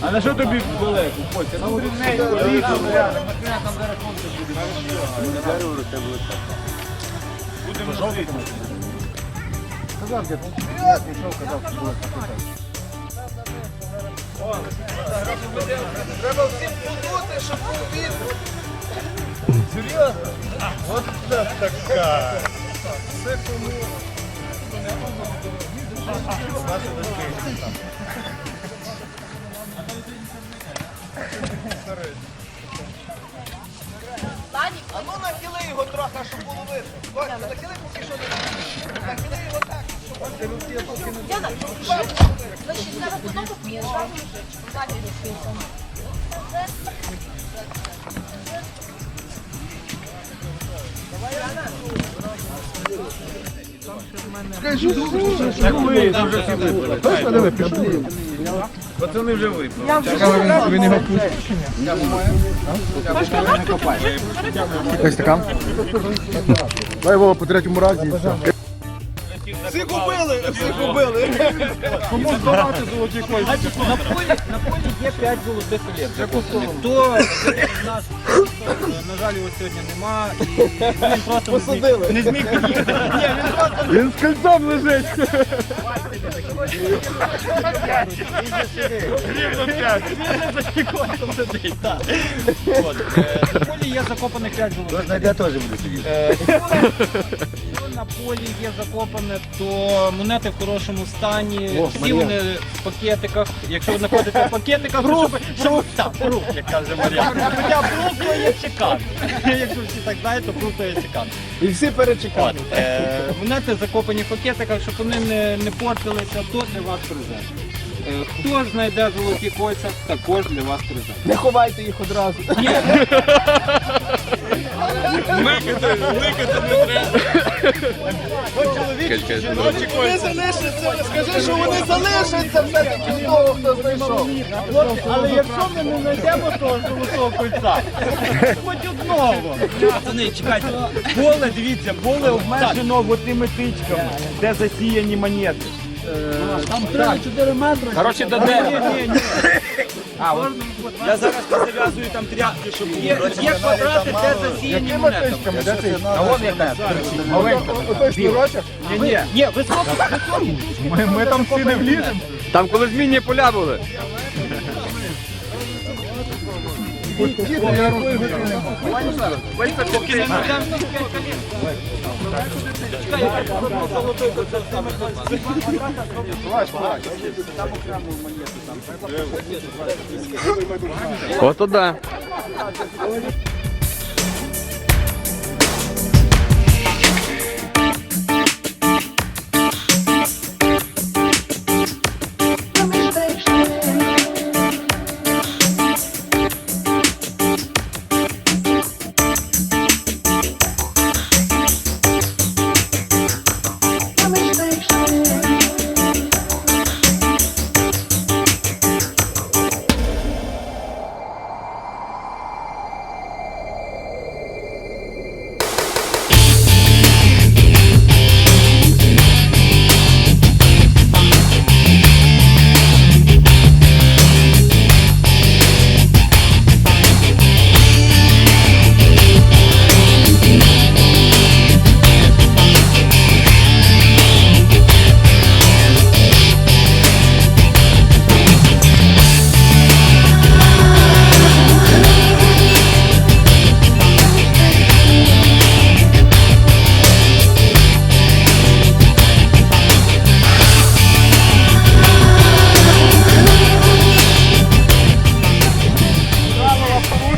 А на що тобі далеко? Костя? Ну, рівненько, літо, рядом. Там зараз сонце буде. Будемо жовтити. Казав, дід, пішов, казав, що буде капітан. Треба всім подути, щоб був вітер. Серйозно? От це така. Все кому. Наші дочки. А ну нахили його трохи, щоб було видно. Костя, нахили поки що не. Нахили його так, щоб Яна, значить, зараз одного п'єша, далі розписано. Так там вже випили. Пацани вже. Він його Ось стакан. Дай Вова по третьому разі і все. Всі купили, всі купили. Кому здавати золоті кольці? На полі, на полі є 5 золотих колєкторів. Хто з нас, на жаль, його сьогодні нема, і він просто не зміг- Посадили. не зміг під'їхати. Ні, він просто Він з кольцом лежить. Там сидить, так. От, е, На полі є закопаних 5 золотих. Знайде теж буде сидіти. Е, Якщо на полі є закопане, то монети в хорошому стані. О, Всі Марія. вони в пакетиках. Якщо ви знаходите в пакетиках, то щоб, щоб так, рух, як каже Марія. Хоча брух то є чекан. Якщо всі так знають, то брух то є чекан. І всі перечекали. От, е, монети закопані в пакетиках, щоб вони не, не портилися, то для вас презент. Е, Хто знайде золоті кольця, також для вас презент. Не ховайте їх одразу. Вони залишаться, скажи, що вони залишаться все-таки з того, хто знайшов. Але якщо ми не знайдемо того золотого кольця, хоч одного. Пацани, чекайте, поле, дивіться, поле обмежено от тими тичками, де засіяні монети. Там 3-4 метри. Коротше, до дерева. Ні, ні, ні. А, от, я зараз зав'язую там тряпки, щоб є, є квадрати, де засіяні монетами. А вон яка. Маленька. Отой шнурочок. Ні, ні, ні, високо, високо. Ми, ми там всі не вліземо. Там коли змінні поля були. Діти, я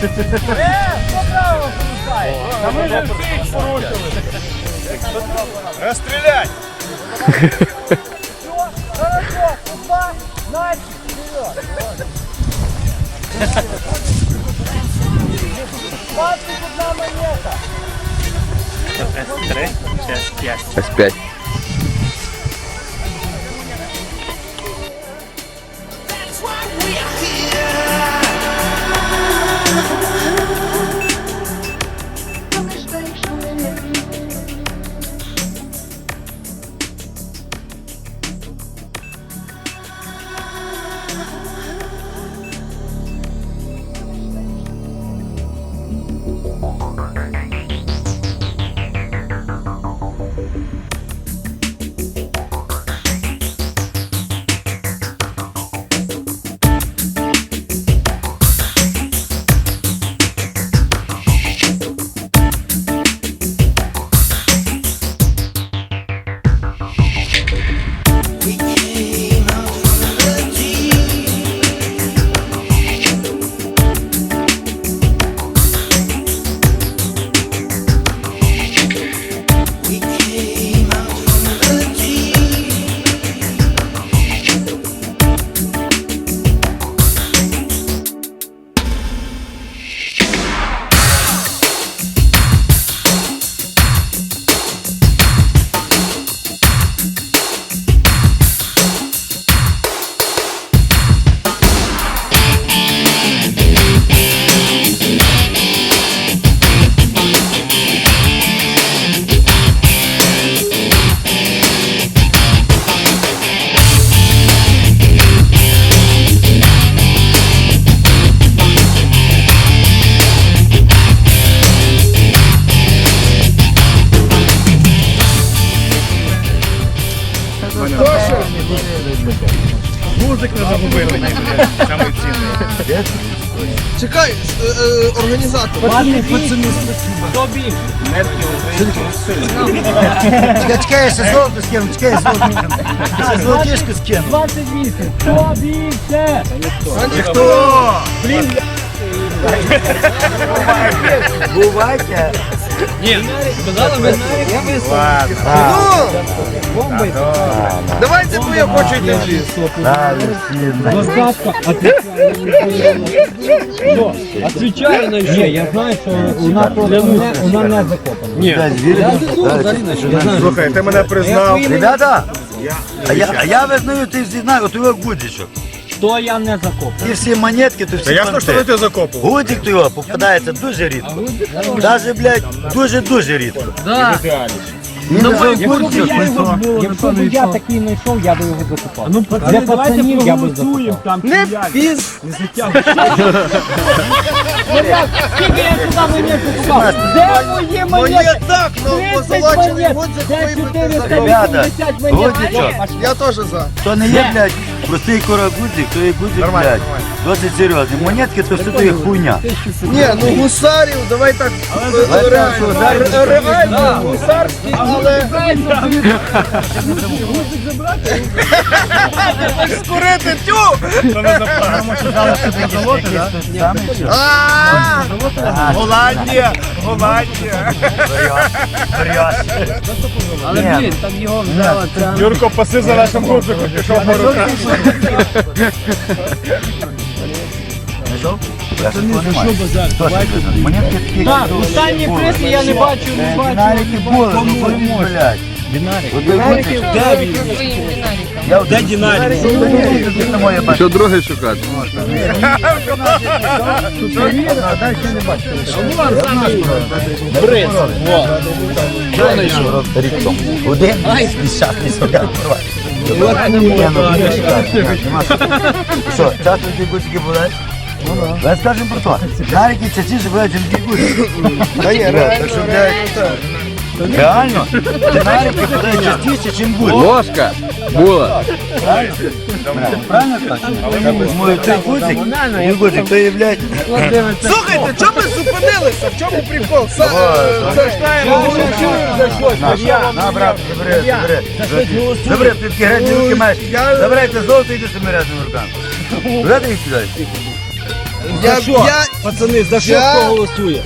рукою Поки не знайдемо всіх п'ять колін. Чекай, я зроблю золотий кольцо саме Ото да. Розстрілять! С5. Організатор. Чекай, чекай, я ще золото скину, чекай, я золото. Ще золотішку скину. 28. Хто більше? Хто? Бувайте. Давайте, бо я хочу йти в ліс. Розкатка. Отвечай на Ні, я знаю, що вона не, вона не закопана. Ні. Слухай, ти мене признав. Ребята, а я, а я визнаю, ти знаю, от його гудзичок. Що я не закопав? Ті всі монетки, то всі Та ясно, що понти. ти закопував. Гудзик то його попадається дуже рідко. Даже, блядь, дуже-дуже рідко. Да. Він Ну, вже якщо б гудзик я його- знайшов. Якщо б я такий знайшов, я би його закопав. Ну, Для пацанів я би закопав. Не піз. Скільки я сюди монет закопав? Де мої Моє монети? так, ну 30 позолочений монет. гудзик Де вибити за 480 монет? Гудзичок. Я теж за. То не є, блядь, простий кора то є гудзик, блядь. Досить серйозний. Монетки то все то є хуйня. Ні, ну гусарів, давай так е, Давай реально. Ре- Реально гусарський, але... Скурити, тю! А, Голландія, Голландія. Але, блін, Там його взяла. Юрко, паси за нашим гудзиком, пішов по руках. Так, ну, останні призи я не бачу, не Е, бачу. Динарики були, ну пойму, блядь. Ви гудзик, Де він? я Де динарик? Що другий шукати? А далі не бачу. Бриз. Рік тому. Один? Нещасний собак. Ні, ну, що. Часто ці гудзики були? Я скажемо про то. Нарики частіше бувають, ніж ті. Та ні, реально. Реально? Нарики бувають частіше, ніж гудзики. Ложка була. Правильно кажу? Мой цей гудзик, і гудзик, то є, блядь, Слухайте, чому ми зупинилися? В чому прикол? Це, це ж наш. На, брат, забери, забери. Забери, ти такі грязні руки маєш. Забирайте золото і йди з тими грязними руками. Куди ти їх кидаєш? я, я, Пацани, за що хто голосує?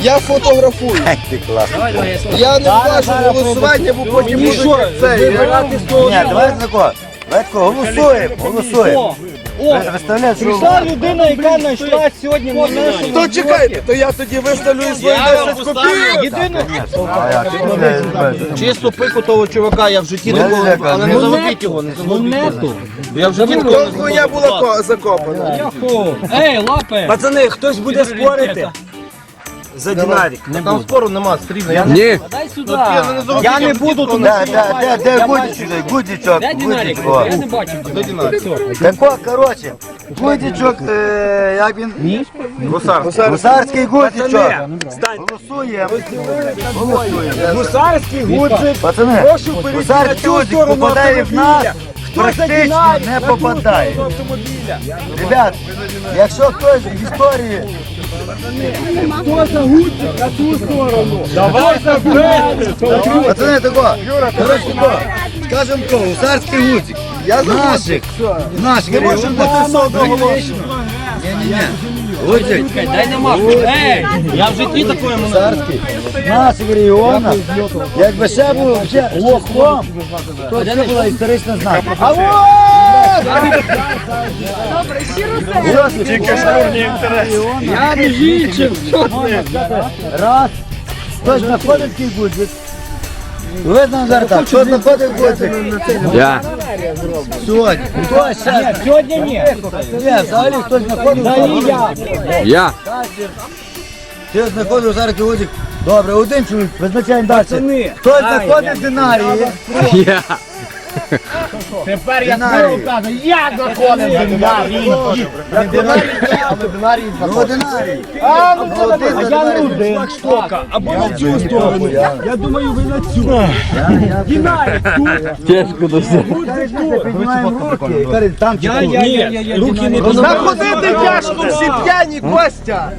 Я фотографую. Ти класний. Я не бачу голосування, бо потім будуть це. Вибирати з того Ні, давай такого. Давай такого, голосуємо, голосуємо. О, що... прийшла людина, яка знайшла сьогодні на нашому... То чекайте, то я тоді виставлю свої 10 копійок. Не знаєш. Чисто пику того чувака я в житті не було, але не загубіть його, не монету. Я в житті То хуйня була закопана. Ей, лапи! Пацани, хтось буде спорити за динарик. Там спору нема, стрімно. Ні. Дай сюди. Я не буду тут. Де, де, де, де гудзичок, гудзичок, Де динарик? Я не бачив. Тако, коротше, гудзичок, е, як він? Гусар. Гусарський гудзичок. Голосуємо. Голосуємо. Гусарський гудзик. Пацани, Прошу перейти на гусарський цю гудзик сторону попадає в нас, автомобіля. Хто за практично динарик не попадає. автомобіля? Ребят, якщо хтось в історії Хто за гудзик на ту сторону? Давай за Пацани, тако, коротше, тако, скажем то, гусарський гудзик. Я за Наших, наших, не може бути все. Ні-ні-ні, гудзик, Дай на маску. Ей, я в житті такої монети. гусарський, наших регіонах, якби ще був лохом, то це була історична знака. А Добре, щиро це. Тільки штурмні інтереси. Я не жінчив, раз, хтось знаходить такий гудзик, Видно зараз так, хто знаходить гудзик? Я. Сьогодні. Хто ще? Сьогодні ні. Ні, взагалі хтось знаходив Взагалі я. Я. Ти знаходив зараз гудзик. Добре, один чоловік, визначаємо далі. Хтось знаходить динарії. Я. Тепер я Динарій. скоро кажу, я заходив в динарій. Ну, одинарій. А, ну Ну, а я динарій. не або на цю сторону. Я думаю, ви на цю. Динарій тут. Тяжко до все. Там чи. Ні, руки не Заходити тяжко всі п'яні, Костя.